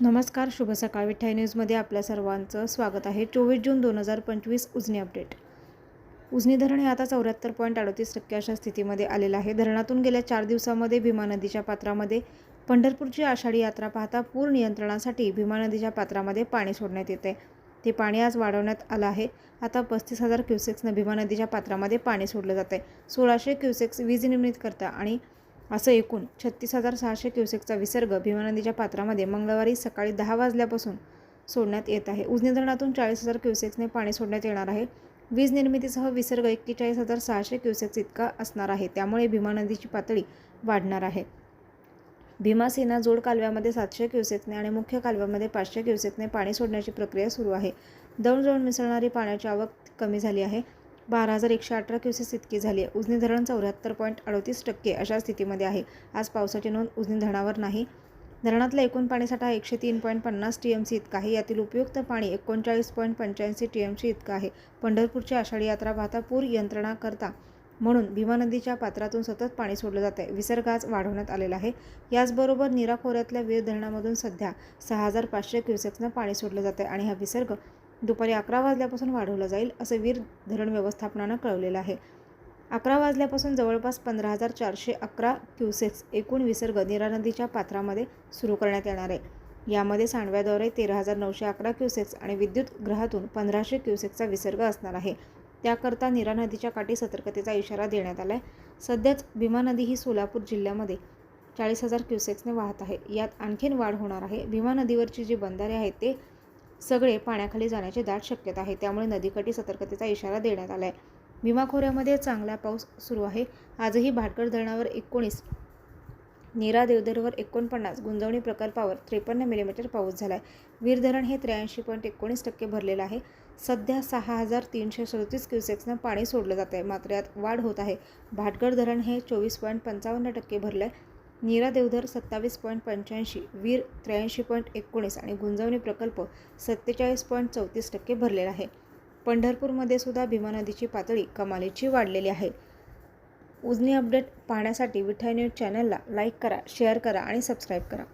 नमस्कार शुभ सकाळ. विठ्ठाई न्यूजमध्ये आपल्या सर्वांचं स्वागत आहे. चोवीस जून दोन हजार पंचवीस उजनी अपडेट. उजनी धरण हे आता चौऱ्याहत्तर पॉईंट अडतीस टक्के अशा स्थितीमध्ये आलेलं आहे. धरणातून गेल्या चार दिवसामध्ये भीमा नदीच्या पात्रामध्ये पंढरपूरची आषाढी यात्रा पाहता पूर नियंत्रणासाठी भीमा नदीच्या पात्रामध्ये पाणी सोडण्यात येते ते पाणी आज वाढवण्यात आलं आहे. आता पस्तीस हजार क्युसेक्सनं भीमा नदीच्या पात्रामध्ये पाणी सोडलं जातं आहे सोळाशे क्युसेक्स वीज निर्मित करता आणि असं एकूण छत्तीस हजार सहाशे क्युसेकचा विसर्ग भीमा नदीच्या पात्रामध्ये मंगळवारी सकाळी दहा वाजल्यापासून सोडण्यात येत आहे. उजनी धरणातून चाळीस हजार क्युसेक्सने पाणी सोडण्यात येणार आहे. वीज निर्मितीसह विसर्ग एक्केचाळीस हजार सहाशे क्युसेक्स इतका असणार आहे. त्यामुळे भीमा नदीची पातळी वाढणार आहे. भीमासेना जोड कालव्यामध्ये सातशे क्युसेक्सने आणि मुख्य कालव्यामध्ये पाचशे क्युसेक्सने पाणी सोडण्याची प्रक्रिया सुरू आहे. दौड मिसळणारी पाण्याची आवक कमी झाली आहे. बारा हजार एकशे अठरा क्युसेस इतकी झाली आहे. उजनी धरण चौऱ्याहत्तर पॉईंट अडतीस टक्के अशा स्थितीमध्ये आहे. आज पावसाची नोंद उजनी धरणावर नाही. धरणातला एकूण पाणीसाठा एकशे तीन पॉईंट पन्नास टी एम सी इतका आहे. यातील उपयुक्त पाणी एकोणचाळीस पॉईंट पंच्याऐंशी टी एम सी इतकं आहे. पंढरपूरची आषाढी यात्रा पाहता पूर यंत्रणा करता म्हणून भीमा नदीच्या पात्रातून सतत पाणी सोडलं जात आहे. विसर्ग आज वाढवण्यात आलेला आहे. याचबरोबर नीरा खोऱ्यातल्या वीर धरणामधून सध्या सहा हजार पाचशे क्युसेक्सनं पाणी सोडलं जात आहे आणि हा विसर्ग दुपारी अकरा वाजल्यापासून वाढवला जाईल असं वीर धरण व्यवस्थापनानं कळवलेलं आहे. अकरा वाजल्यापासून जवळपास पंधरा हजार चारशे अकरा क्युसेक्स एकूण विसर्ग निरा नदीच्या पात्रामध्ये सुरू करण्यात येणार आहे. यामध्ये सांडव्याद्वारे तेरा हजार नऊशे अकरा क्युसेक्स आणि विद्युत ग्रहातून पंधराशे क्युसेक्सचा विसर्ग असणार आहे. त्याकरता निरा नदीच्या काठी सतर्कतेचा इशारा देण्यात आला आहे सध्याच भीमा नदी ही सोलापूर जिल्ह्यामध्ये चाळीस हजार क्युसेक्सने वाहत आहे. यात आणखीन वाढ होणार आहे. भीमा नदीवरची जी बंधारे आहेत ते सगळे पाण्याखाली जाण्याची दाट शक्यता आहे. त्यामुळे नदीकाठी सतर्कतेचा इशारा देण्यात आला आहे भीमा खोऱ्यामध्ये चांगला पाऊस सुरू आहे. आजही भाटकर धरणावर एकोणीस नीरा देवधरवर एकोणपन्नास गुंजवणी प्रकल्पावर त्रेपन्न मिलीमीटर पाऊस झाला आहे वीर धरण हे त्र्याऐंशी पॉईंट एकोणीस टक्के भरलेलं आहे. सध्या सहा हजार तीनशे सदतीस क्युसेक्सनं पाणी सोडलं जात आहे मात्र यात वाढ होत आहे. भाटगड धरण हे चोवीस पॉईंट पंचावन्न टक्के भरलं आहे नीरा देवधर सत्तावीस पॉईंट पंच्याऐंशी वीर त्र्याऐंशी पॉईंट एकोणीस आणि गुंजवणी प्रकल्प सत्तेचाळीस पॉईंट चौतीस टक्के भरलेला आहे. पंढरपूरमध्ये सुद्धा भीमा नदीची पातळी कमालीची वाढलेली आहे. उजनी अपडेट पाहण्यासाठी विठ्ठल न्यूज चॅनलला लाईक करा शेअर करा आणि सबस्क्राईब करा.